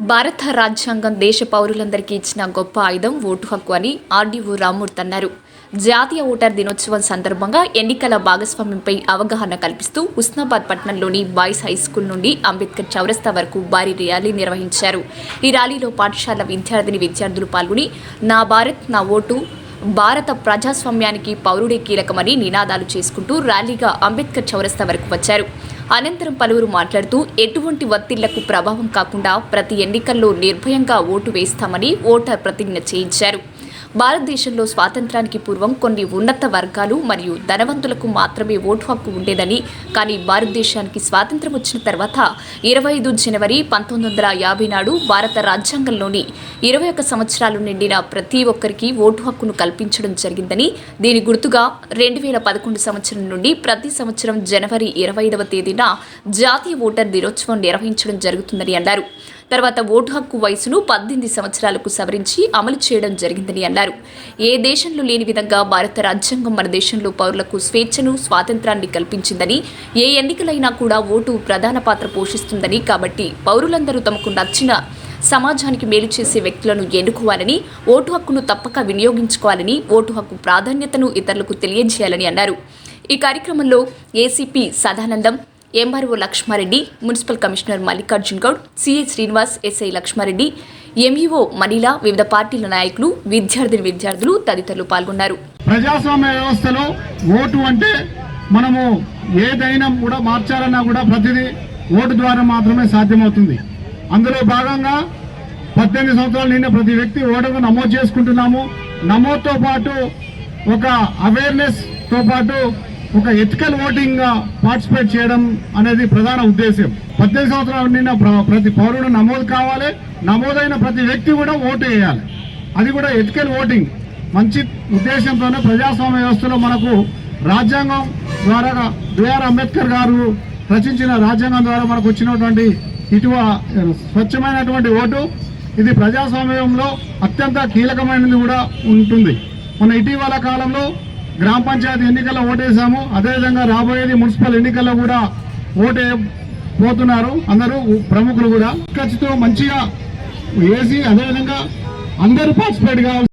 భారత రాజ్యాంగం దేశ పౌరులందరికీ ఇచ్చిన గొప్ప ఆయుధం ఓటు హక్కు అని ఆర్డీఓ రామ్మూర్తి అన్నారు జాతీయ ఓటర్ దినోత్సవం సందర్భంగా ఎన్నికల భాగస్వామ్యంపై అవగాహన కల్పిస్తూ ఉస్నాబాద్ పట్టణంలోని బాయ్స్ హై స్కూల్ నుండి అంబేద్కర్ చౌరస్తా వరకు భారీ ర్యాలీ నిర్వహించారు. ఈ ర్యాలీలో పాఠశాల విద్యార్థిని విద్యార్థులు పాల్గొని నా భారత్ నా ఓటు భారత ప్రజాస్వామ్యానికి పౌరుడే కీలకమని నినాదాలు చేసుకుంటూ ర్యాలీగా అంబేద్కర్ చౌరస్తా వరకు వచ్చారు. అనంతరం పలువురు మాట్లాడుతూ ఎటువంటి ఒత్తిళ్ళకు ప్రభావం కాకుండా ప్రతి ఎన్నికల్లో నిర్భయంగా ఓటు వేస్తామని ఓటర్ ప్రతిజ్ఞ చేయించారు. భారతదేశంలో స్వాతంత్రానికి పూర్వం కొన్ని ఉన్నత వర్గాలు మరియు ధనవంతులకు మాత్రమే ఓటు హక్కు ఉండేదని కానీ భారతదేశానికి స్వాతంత్రం వచ్చిన తర్వాత ఇరవై ఐదు జనవరి పంతొమ్మిది వందల యాభై నాడు భారత రాజ్యాంగంలోని ఇరవై ఒక్క సంవత్సరాలు నిండిన ప్రతి ఒక్కరికి ఓటు హక్కును కల్పించడం జరిగిందని దీని గుర్తుగా రెండు వేల పదకొండు సంవత్సరం నుండి ప్రతి సంవత్సరం జనవరి ఇరవై ఐదవ తేదీన జాతీయ ఓటర్ దినోత్సవం నిర్వహించడం జరుగుతుందని అన్నారు. తర్వాత ఓటు హక్కు వయసును పద్దెనిమిది సంవత్సరాలకు సవరించి అమలు చేయడం జరిగిందని అన్నారు. ఏ దేశంలో లేని విధంగా భారత రాజ్యాంగం మన దేశంలో పౌరులకు స్వేచ్ఛను స్వాతంత్రాన్ని కల్పించిందని ఏ ఎన్నికలైనా కూడా ఓటు ప్రధాన పాత్ర పోషిస్తుందని కాబట్టి పౌరులందరూ తమకు నచ్చిన సమాజానికి మేలు చేసే వ్యక్తులను ఎన్నుకోవాలని ఓటు హక్కును తప్పక వినియోగించుకోవాలని ఓటు హక్కు ప్రాధాన్యతను ఇతరులకు తెలియజేయాలని అన్నారు. ఈ కార్యక్రమంలో ACP Sadanandam MRO Laxma Reddy municipal commissioner Mallikarjun Goud CI Srinivas SI Laxma Reddy MEO Manila వివిధ పార్టీల నాయకులు విద్యార్థిని విద్యార్థులు తదితరులు పాల్గొన్నారు. ప్రజాస్వామ్య వ్యవస్థలో ఓటు అంటే మనము ఏదైనా కూడా మార్చాలన్నా కూడా ప్రతిదీ ఓటు ద్వారా మాత్రమే సాధ్యమవుతుంది. అందులో భాగంగా పద్దెనిమిది సంవత్సరాలు నిన్న ప్రతి వ్యక్తి ఓటుకు నమోదు చేసుకుంటున్నాము. నమోదుతో పాటు ఒక అవేర్నెస్తో పాటు ఒక ఎథికల్ ఓటింగ్గా పార్టిసిపేట్ చేయడం అనేది ప్రధాన ఉద్దేశం పద్దెనిమిది సంవత్సరాలు నిన్న ప్ర- ప్రతి పౌరుడు నమోదు కావాలి. నమోదైన ప్రతి వ్యక్తి కూడా ఓటు వేయాలి. అది కూడా ఎథికల్ ఓటింగ్. మంచి ఉద్దేశంతోనే ప్రజాస్వామ్య వ్యవస్థలో మనకు రాజ్యాంగం ద్వారా బిఆర్ అంబేద్కర్ గారు రచించిన రాజ్యాంగం ద్వారా మనకు వచ్చినటువంటి ఇటువ స్వచ్ఛమైనటువంటి ఓటు. ఇది ప్రజాస్వామ్యంలో అత్యంత కీలకమైనది కూడా ఉంటుంది. మన ఇటీవల కాలంలో గ్రామ పంచాయతీ ఎన్నికల్లో ఓటేసాము అదేవిధంగా రాబోయేది మున్సిపల్ ఎన్నికల్లో కూడా ఓటే పోతున్నారు. అందరూ ప్రముఖులు కూడా. ఖచ్చితంగా మంచిగా వేసి అదేవిధంగా అందరూ పార్టిసిపేట్ కావాలి